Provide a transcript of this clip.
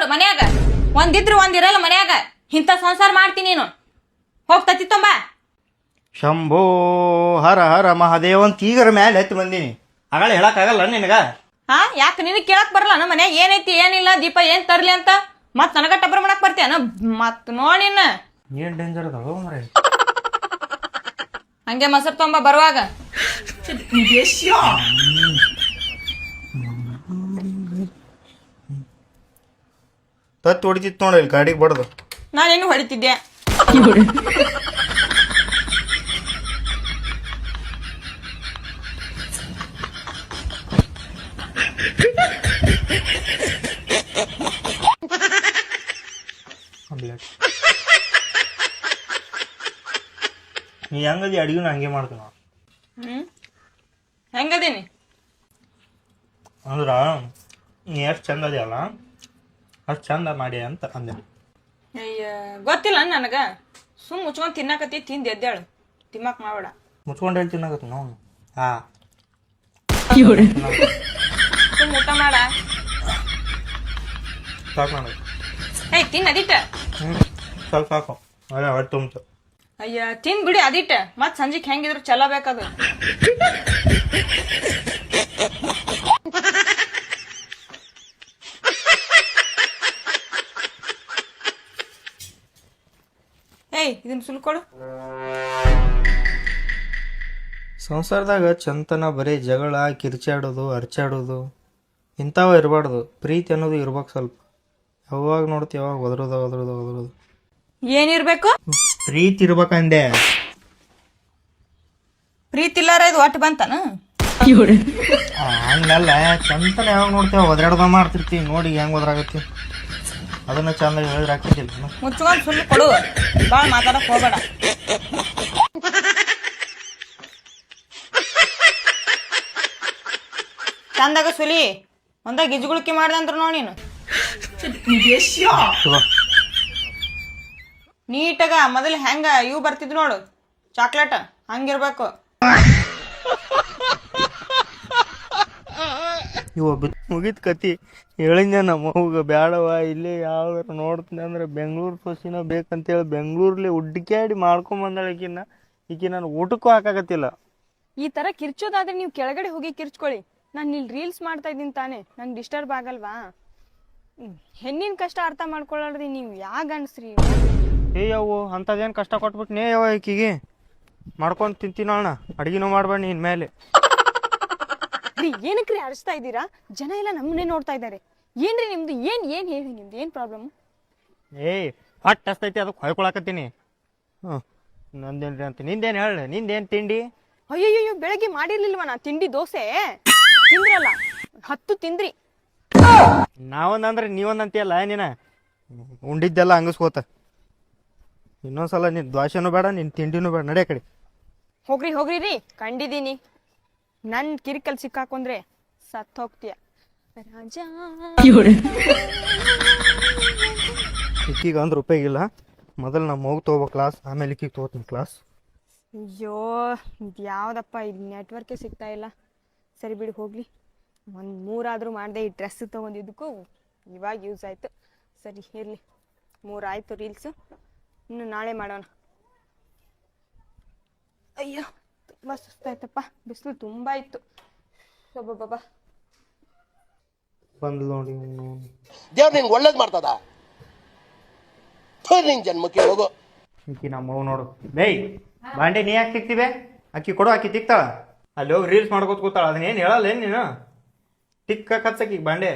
ನೋಡು ಮನ್ಯಾಗ. ಒಂದಿದ್ರು ಒಂದಿರಲ್ಲ ಮನ್ಯಾಗ. ಇಂಥ ಸಂಸಾರ ಮಾಡ್ತೀನಿ ನೀನು. ಹೋಗ್ತತಿ ತುಂಬ. ಶಂಭೋ ಹರ ಹರ ಮಹಾದೇವ್ ಅಂತ ಈಗರ ಮ್ಯಾಲೆ ಎತ್ತಿ ಬಂದೀನಿ. ಆಗಲ್ಲ ಹೇಳಕ್ ಆಗಲ್ಲ ನಿನಗ? ಹಾ ಯಾಕೆ ನಿನಗೆ ಕೇಳಕ್ ಬರಲ್ಲ ನಮ್ಮ ಮನ್ಯಾಗ? ಏನೈತಿ ಏನಿಲ್ಲ ದೀಪ ಏನ್ ತರ್ಲಿ ಅಂತ? ಮತ್ ನನಗ ಟಬ್ರ ಮಾಡಕ್ ಬರ್ತೀಯನ ಮತ್ ನೋಡಿನ ಏನ್ ಡೇಂಜರ್ ಅದಾವ ಮರೆ? ಹಂಗೆ ಮೊಸರು ತೊಂಬ ಬರುವಾಗ. ತತ್ತಿ ಹೊಡಿತಿತ್ತು ನೋಡಿ ಇಲ್ಲಿ ಗಾಡಿಗೆ ಬಡ್ದು. ನಾನೇನು ಹೊಡಿತಿದ್ದೆ? ನೀ ಹೆಂಗದಿ ಅಡಿಗೆ ಹಂಗೆ ಮಾಡ್ತಾನ ಹ್ಮ್? ಹೆಂಗದೀನಿ? ಅಂದ್ರ ನೀ ಎಷ್ಟು ಚಂದ ಅದಿಯಲ್ಲ ಅಷ್ಟು ಚಂದ ಮಾಡಿ ಅಂತ ಅಂದೆ. ಅಯ್ಯ ಗೊತ್ತಿಲ್ಲ ನನಗ. ಸುಮ್ ಮುಚ್ಕೊಂಡ್ ತಿನ್ನಾಕತ್ತಿ ತಿಂದ ಎದ್ದೇಳು. ತಿಮ್ಮಕ್ ಮಾಡಬೇಡ. ಮುಚ್ಕೊಂಡು ಹೇಳಿ ತಿನ್ನಾಗತ್ತ ನೋವು? ಹಾ. ಸುಮ್ ಊಟ ಮಾಡ. ಸಾಕು ನನಗೆ ಏಯ್ ತಿನ್ ಅದಿಟ್ಟ. ಹ್ಞೂ ಸ್ವಲ್ಪ ಸಾಕು. ಅದೇ ಹೊಟ್ಟೆ ತುಂಬಿತು. ಅಯ್ಯ ತಿನ್ ಬಿಡಿ ಅದಿಟ್ಟ. ಮತ್ ಸಂಜಿಕ್ ಹೆಂಗಿದ್ರು ಚಲೋ ಬೇಕದು ಇದನ್ನ ಸುಲ್ಕೊಡು ಸಂಸಾರದಾಗ ಚಂತನ ಬರೀ ಜಗಳ ಕಿರ್ಚಾಡೋದು ಅರ್ಚಾಡೋದು ಇಂಥವ ಇರಬಾರ್ದು. ಪ್ರೀತಿ ಅನ್ನೋದು ಇರ್ಬೇಕು ಸ್ವಲ್ಪ. ಯಾವಾಗ ನೋಡ್ತಿ ಯಾವಾಗ ಒದರೋದು ಒದರೋದು ಒದರೋದು. ಏನಿರ್ಬೇಕು? ಪ್ರೀತಿ ಇರ್ಬೇಕಂದೆ ಪ್ರೀತಿ ಇಲ್ಲಾರ ಇದು ಒಟ್ಟು ಬಂತಾನ? ಹಂಗಲ್ಲ. ಚಂತನ ಯಾವಾಗ ನೋಡ್ತೇವೆ ಒದರಾಡ್ದ ಮಾಡ್ತಿರ್ತಿ. ನೋಡಿ ಹೆಂಗ್ ಒದರಾಗತ್ತಿ. ಅದನ್ನ ಚಂದ ಹೇಳಿದ್ರೆ ಹಾಕಿದ್ದಿಲ್ಲ ಮುಚ್ಕೊಂಡ್ ಸುಮ್ಮನೆ ಕೊಡು. ಬಾಳ ಮಾತಾಡಕ್ ಹೋಗ್ಬೇಡ. ಚಂದಾಗ ಸುಲಿ. ಒಂದಾಗ ಗಿಜುಗುಳ್ಕಿ ಮಾಡ್ದಂದ್ರ ನೋಡಿ ನೀನು. ನೀಟಾಗ ಮೊದಲು ಹೆಂಗ ಇವು ಬರ್ತಿದ್ ನೋಡು. ಚಾಕ್ಲೇಟ್ ಹಂಗಿರ್ಬೇಕು. ಇವ ಮುಗಿತ್ ಕತಿ. ಹೇಳಿದ್ದೆ ನಮ್ಮ ಅವ್ಗ ಬ್ಯಾಡವ ಇಲ್ಲೇ ಯಾವ್ದಾರು ನೋಡ್ತೀನಿ ಅಂದ್ರೆ ಬೆಂಗಳೂರು ಸೊಸಿನ ಬೇಕಂತೇಳಿ ಬೆಂಗಳೂರಲ್ಲಿ ಹುಡ್ಕ್ಯಾಡಿ ಮಾಡ್ಕೊಂಬಂದಳ ಈಕಿನ ಈಕಿ ನಾನು ಊಟಕ್ಕೂ ಹಾಕಾಗತ್ತಿಲ್ಲ ಈ ತರ ಕಿರ್ಚೋದಾದ್ರೆ ನೀವು ಕೆಳಗಡೆ ಹೋಗಿ ಕಿರ್ಚ್ಕೊಳ್ಳಿ. ನಾನು ಇಲ್ಲಿ ರೀಲ್ಸ್ ಮಾಡ್ತಾ ಇದ್ದೀನಿ ತಾನೇ. ನಂಗೆ ಡಿಸ್ಟರ್ಬ್ ಆಗಲ್ವಾ. ಹೆಣ್ಣಿನ ಕಷ್ಟ ಅರ್ಥ ಮಾಡ್ಕೊಳ್ಳಾರ್ದಿ ನೀವು ಯಾ ಅನ್ಸ್ರಿ? ಏ ಯಾವ ಅಂಥದ್ದೇನು ಕಷ್ಟ ಕೊಟ್ಬಿಟ್ಟು ನೇ ಯಾವ ಈಕಿಗೆ? ಮಾಡ್ಕೊಂಡು ತಿಂತೀನೋಣ ಅಡ್ಗಿನೂ ಮಾಡ್ಬೇಡ ನಿನ್ನ ಮೇಲೆ. ರೀ ಏನಕ್ರಿ ಅರಿಸ್ತಾ ಇದ್ದೀರಾ? ಜನ ಎಲ್ಲ ನಮ್ಮನ್ನೇ ನೋಡ್ತಾ ಇದ್ದಾರೆ. ಏನ್ರಿ ನಿಮ್ದು? ಏನ್ ಏನ್ ಹೇಳಿ ನಿಮ್ದು? ಏನ್ ಪ್ರಾಬ್ಲಮ್ ಏಯ್ ಹಟ್ ಹಸ್ತೈತಿ ಅದಕ್ಕೆ ಹೊಯ್ಕೊಳಕತ್ತೀನಿ. ಹ್ಞೂ ನಂದೇನ್ರಿ ಅಂತ. ನಿಂದೇನು ಹೇಳ ನಿಂದೇನು ತಿಂಡಿ? ಅಯ್ಯಯ್ಯೋ ಬೆಳಗ್ಗೆ ಮಾಡಿರ್ಲಿಲ್ವಾ ನಾ ತಿಂಡಿ ದೋಸೆ? ತಿಂದ್ರಲ್ಲ ಹತ್ತು ತಿಂದ್ರಿ. ನಾವೊಂದಂದ್ರೆ ನೀವೊಂದಂತೀಯಲ್ಲ ನೀನ? ಉಂಡಿದ್ದೆಲ್ಲ ಹಂಗಸ್ಕೋತ. ಇನ್ನೊಂದ್ಸಲ ನಿನ್ ದ್ವಾಸೆನೂ ಬೇಡ ನಿನ್ ತಿಂಡಿನೂ ಬೇಡ ನಡೆ ಕಡೆ. ಹೋಗ್ರಿ ಹೋಗ್ರಿ ರೀ. ಕಂಡಿದ್ದೀನಿ. ನನ್ ಕಿರಿಕಲ್ ಸಿಕ್ಕಾಕೊಂಡ್ರೆ ಸತ್ ಹೋಗ್ತೀಯ. ರಾಜ. ಇಕ್ಕಿಗೆ ಉಪಯೋಗಿಲ್ಲ ರೂಪಾಯಿ ಇಲ್ಲ. ಮೊದಲು ನಮ್ಮ ಹೋಗಿ ತೊಗೋಬೇಕು ಕ್ಲಾಸ್ ಆಮೇಲೆ ಇಕ್ಕಿಗೆ ತಗೋತೀನಿ ಕ್ಲಾಸ್ ಅಯ್ಯೋ ಇದು ಯಾವ್ದಪ್ಪ ಇದು ನೆಟ್ವರ್ಕೇ ಸಿಗ್ತಾ ಇಲ್ಲ. ಸರಿ ಬಿಡಿ ಹೋಗ್ಲಿ. ಒಂದು ಮೂರಾದರೂ ಮಾಡಿದೆ ಈ ಡ್ರೆಸ್ ತೊಗೊಂಡಿದ್ದಕ್ಕೂ ಇವಾಗ ಯೂಸ್ ಆಯಿತು. ಸರಿ ಇರಲಿ. ಮೂರಾಯಿತು ರೀಲ್ಸು ಇನ್ನು ನಾಳೆ ಮಾಡೋಣ. ಅಯ್ಯೋ. ತುಂಬ ಸುಸ್ತಾಯ್ತಪ್ಪ ಬಿಸಿಲು ತುಂಬ ಇತ್ತು. ಬಾಬಾ ಬಂದ್ ನೋಡಿ ದೇವ್ರು ನಿಂಗೆ ಒಳ್ಳೇದು ಮಾಡ್ತದ? ನಿನ್ ಜನ್ಮಕ್ಕೆ ಹೋಗು. ಇಕ್ಕಿ ನಮ್ಮ ಮಗು ನೋಡು. ಬೇಯ್ ಬಾಂಡೆ ನೀ ಯಾಕೆ ತಿಕ್ತಿವೆ? ಅಕ್ಕಿ ಕೊಡು ಅಕ್ಕಿ ತಿಕ್ತಾಳ. ಅಲ್ಲಿ ಹೋಗಿ ರೀಲ್ಸ್ ಮಾಡ್ಕೋತ ಕೂತಾಳ. ಅದನ್ನೇನು ಹೇಳಲ್ಲ ಏನು ನೀನು? ಟಿಕ್ಕ ಕಚ್ಚಕ್ಕಿ ಬಾಂಡೆ.